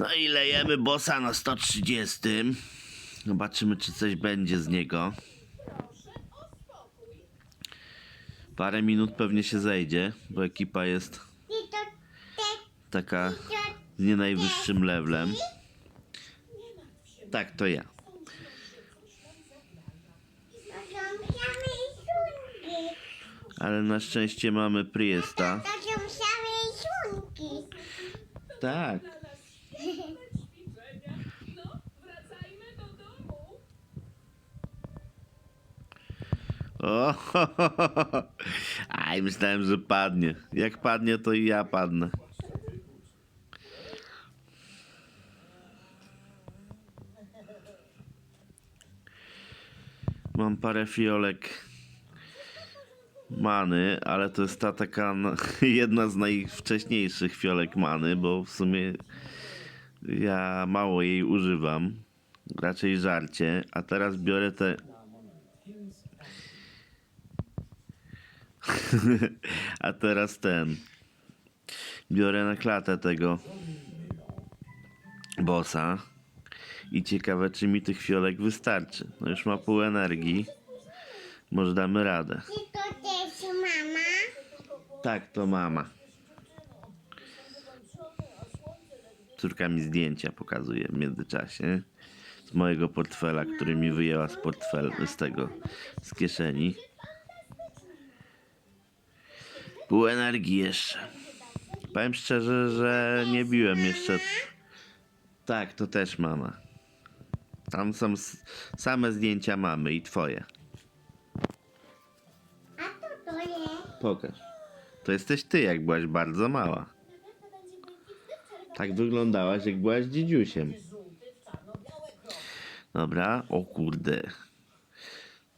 No i lejemy bossa na 130. Zobaczymy, czy coś będzie z niego. Parę minut pewnie się zejdzie, bo ekipa jest taka z nie najwyższym levelem. Tak, to ja. Ale na szczęście mamy Priesta. To O, Aj, myślałem, że padnie. Jak padnie, to i ja padnę. Mam parę fiolek many, ale to jest ta taka jedna z najwcześniejszych fiolek many, bo w sumie ja mało jej używam. Raczej żarcie, a teraz biorę te A teraz ten. Biorę na klatę tego bossa. I ciekawe, czy mi tych fiolek wystarczy. No już ma pół energii. Może damy radę. I to też mama. Tak, to mama. Córka mi zdjęcia pokazuje w międzyczasie. Z mojego portfela, który mi wyjęła z portfela, z tego, z kieszeni. Pół energii jeszcze. Powiem szczerze, że nie biłem jeszcze. Tak, to też mama. Tam są same zdjęcia mamy i twoje. A to to jest. Pokaż. To jesteś ty, jak byłaś bardzo mała. Tak wyglądałaś, jak byłaś dziedziusiem. Dobra, o kurde.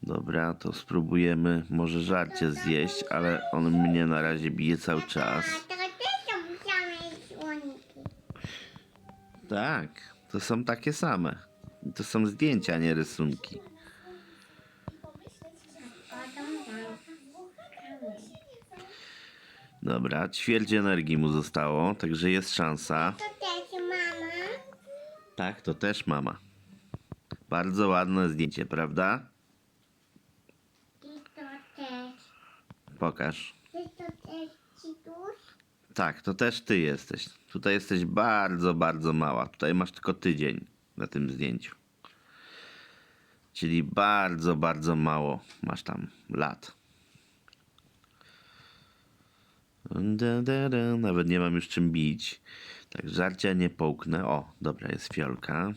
Dobra, to spróbujemy może żarcie zjeść, ale on mnie na razie bije cały czas. Tak, to są takie same. To są zdjęcia, nie rysunki. Dobra, ćwierć energii mu zostało, także jest szansa. To też mama. Tak, to też mama. Bardzo ładne zdjęcie, prawda? I to też. Pokaż. Tak, to też ty jesteś. Tutaj jesteś bardzo, bardzo mała. Tutaj masz tylko tydzień na tym zdjęciu. Czyli bardzo, bardzo mało masz tam lat. Nawet nie mam już czym bić. Tak, żarcia nie połknę. O, dobra, jest fiolka.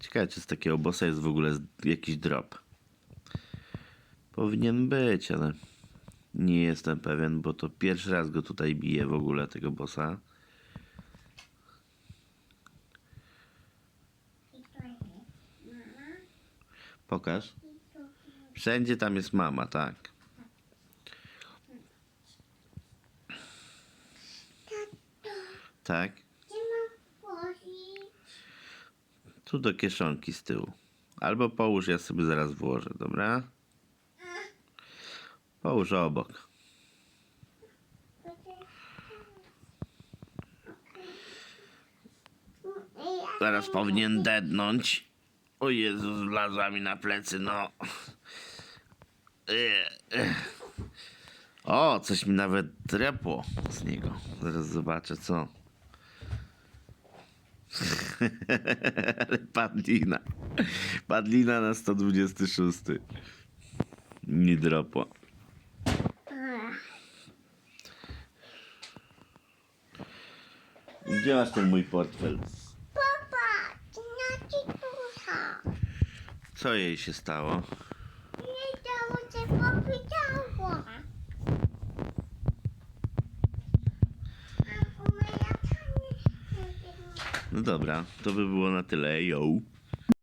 Ciekawe, czy z takiego bossa jest w ogóle jakiś drop. Powinien być, ale nie jestem pewien, bo to pierwszy raz go tutaj biję w ogóle, tego bossa. Pokaż. Wszędzie tam jest mama, tak. Tak. Gdzie mam włożyć? Tu do kieszonki z tyłu. Albo połóż, ja sobie zaraz włożę, dobra? Połóż obok. Zaraz powinien dednąć. O Jezu, wlazła mi na plecy, no. O, coś mi nawet drepło z niego. Zaraz zobaczę co. Padlina. Padlina na 126. Mi dropło. Gdzie masz ten mój portfel? Popatrz na. Co jej się stało? Nie dało się powiedziało. A u mnie tam nie- No dobra, to by było na tyle. Yo.